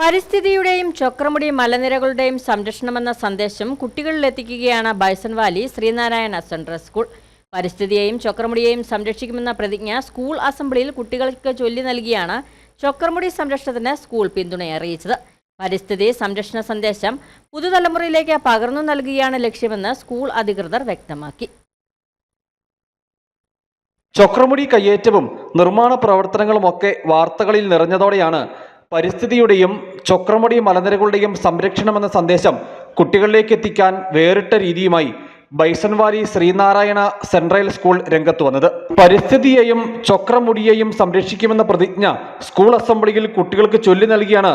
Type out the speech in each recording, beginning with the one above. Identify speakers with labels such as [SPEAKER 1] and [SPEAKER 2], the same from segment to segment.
[SPEAKER 1] പരിസ്ഥിതിയുടെയും ചക്രമുടി മലനിരകളുടെയും സംരക്ഷണമെന്ന സന്ദേശം കുട്ടികളിലെത്തിക്കുകയാണ് Bison Valley Sreenarayana Central School. പരിസ്ഥിതിയെയും ചക്രമുടിയെയും സംരക്ഷിക്കുമെന്ന പ്രതിജ്ഞ സ്കൂൾ അസംബ്ലിയിൽ കുട്ടികൾക്ക് ചൊല്ലി നൽകിയാണ് ചക്രമുടി സംരക്ഷണത്തിന് സ്കൂൾ പിന്തുണ അറിയിച്ചത്. പരിസ്ഥിതി സംരക്ഷണ സന്ദേശം പുതുതലമുറയിലേക്ക് പകർന്നു നൽകുകയാണ് ലക്ഷ്യമെന്ന് സ്കൂൾ അധികൃതർ വ്യക്തമാക്കി.
[SPEAKER 2] ചക്രമുടി കയ്യേറ്റവും നിർമ്മാണ പ്രവർത്തനങ്ങളുമൊക്കെ വാർത്തകളിൽ നിറഞ്ഞതോടെയാണ് പരിസ്ഥിതിയുടെയും ചൊക്രമുടി മലനിരകളുടെയും സംരക്ഷണമെന്ന സന്ദേശം കുട്ടികളിലേക്ക് എത്തിക്കാൻ വേറിട്ട രീതിയുമായി Bison Valley Sreenarayana Central School രംഗത്ത് വന്നത് പരിസ്ഥിതിയെയും ചൊക്രമുടിയെയും സംരക്ഷിക്കുമെന്ന പ്രതിജ്ഞ സ്കൂൾ അസംബ്ലിയിൽ കുട്ടികൾക്ക് ചൊല്ലി നൽകിയാണ്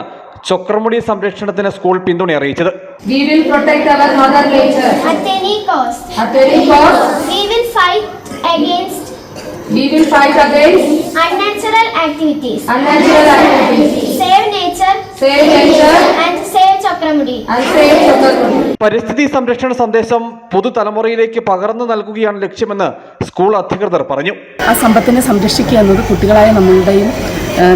[SPEAKER 2] ചൊക്രമുടി സംരക്ഷണത്തിന് സ്കൂൾ പിന്തുണ അറിയിച്ചത്
[SPEAKER 3] We will protect our mother nature.
[SPEAKER 4] At any cost,
[SPEAKER 3] At any cost,
[SPEAKER 4] we will fight against
[SPEAKER 3] we will fight against
[SPEAKER 4] unnatural activities.
[SPEAKER 3] unnatural activities.
[SPEAKER 2] പരിസ്ഥിതി സംരക്ഷണ സന്ദേശം പുതുതലമുറയിലേക്ക് പകർന്നു നൽകുകയാണ് ലക്ഷ്യമെന്ന് സ്കൂൾ അധികൃതർ പറഞ്ഞു.
[SPEAKER 5] ആ സമ്പത്തിനെ സംരക്ഷിക്കുക എന്നത് കുട്ടികളായ നമ്മളുടെയും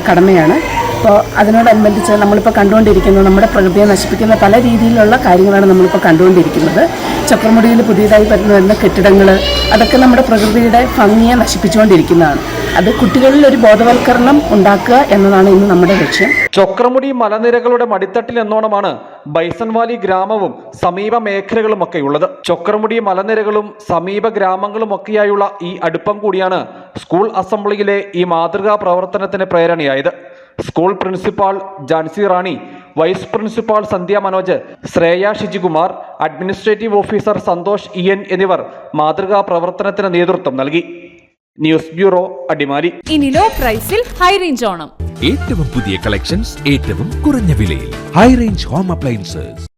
[SPEAKER 5] കടമയാണ്. അപ്പോൾ അതിനോടനുബന്ധിച്ച് നമ്മളിപ്പോൾ കണ്ടുകൊണ്ടിരിക്കുന്നത് നമ്മുടെ പ്രകൃതിയെ നശിപ്പിക്കുന്ന പല രീതിയിലുള്ള കാര്യങ്ങളാണ് നമ്മളിപ്പോൾ കണ്ടുകൊണ്ടിരിക്കുന്നത്. ചക്രമുടിയിൽ പുതിയതായി വരുന്ന വരുന്ന കെട്ടിടങ്ങൾ അതൊക്കെ നമ്മുടെ പ്രകൃതിയുടെ ഭംഗിയെ നശിപ്പിച്ചുകൊണ്ടിരിക്കുന്നതാണ്. അത് കുട്ടികളിൽ ഒരു ബോധവൽക്കരണം ഉണ്ടാക്കുക എന്നതാണ് ഇന്ന് നമ്മുടെ ലക്ഷ്യം.
[SPEAKER 2] ചക്രമുടി മലനിരകളുടെ മടിത്തട്ടിൽ എന്നോണമാണ് ബൈസൺവാലി ഗ്രാമവും സമീപ മേഖലകളും ഒക്കെ ഉള്ളത് ചക്രമുടി മലനിരകളും സമീപ ഗ്രാമങ്ങളും ഒക്കെയായുള്ള ഈ അടുപ്പം കൂടിയാണ് സ്കൂൾ അസംബ്ലിയിലെ ഈ മാതൃകാ പ്രവർത്തനത്തിന് പ്രേരണയായത്. School principal Jancy Rani vice principal Sandhya Manoj Shreya Shijikumar administrative officer Santhosh E N എന്നിവർ മാതൃകാ പ്രവർത്തനത്തിന് നേതൃത്വം നൽകി. News bureau Adimali.
[SPEAKER 6] ഇനി ലോ പ്രൈസിൽ ഹൈ റേഞ്ച് ഓണം.
[SPEAKER 7] ഏറ്റവും പുതിയ കളക്ഷൻസ് ഏറ്റവും കുറഞ്ഞ വിലയിൽ. High range home appliances